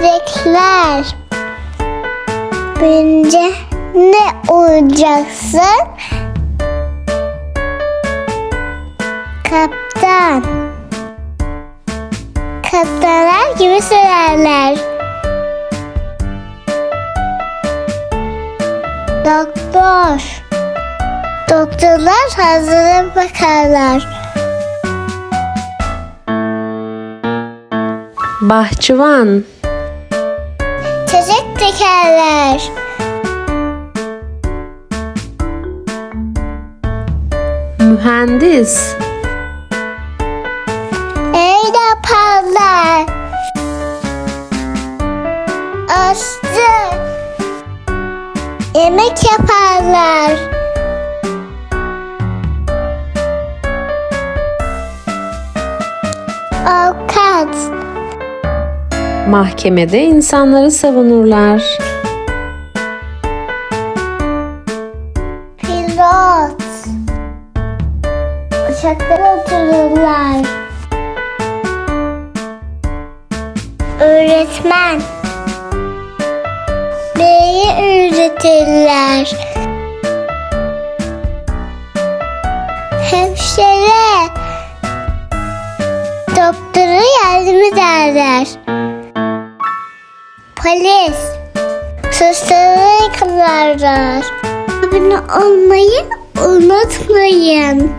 meslekler. Büyünce ne olacaksın? Kaptan. Kaptanlar gibi söylerler. Doktor. Doktorlar hazırlık bakarlar. Bahçıvan. Çiçek dikerler. Mühendis. El yaparlar. Aşçı. Yemek yaparlar. Avukat. Mahkemede insanları savunurlar. Pilot. Uçakta otururlar. Öğretmen. Neyi öğretirler? Hemşire. Doktora yardım ederler. Polis. Suçları yakalarlar. Abone olmayı unutmayın.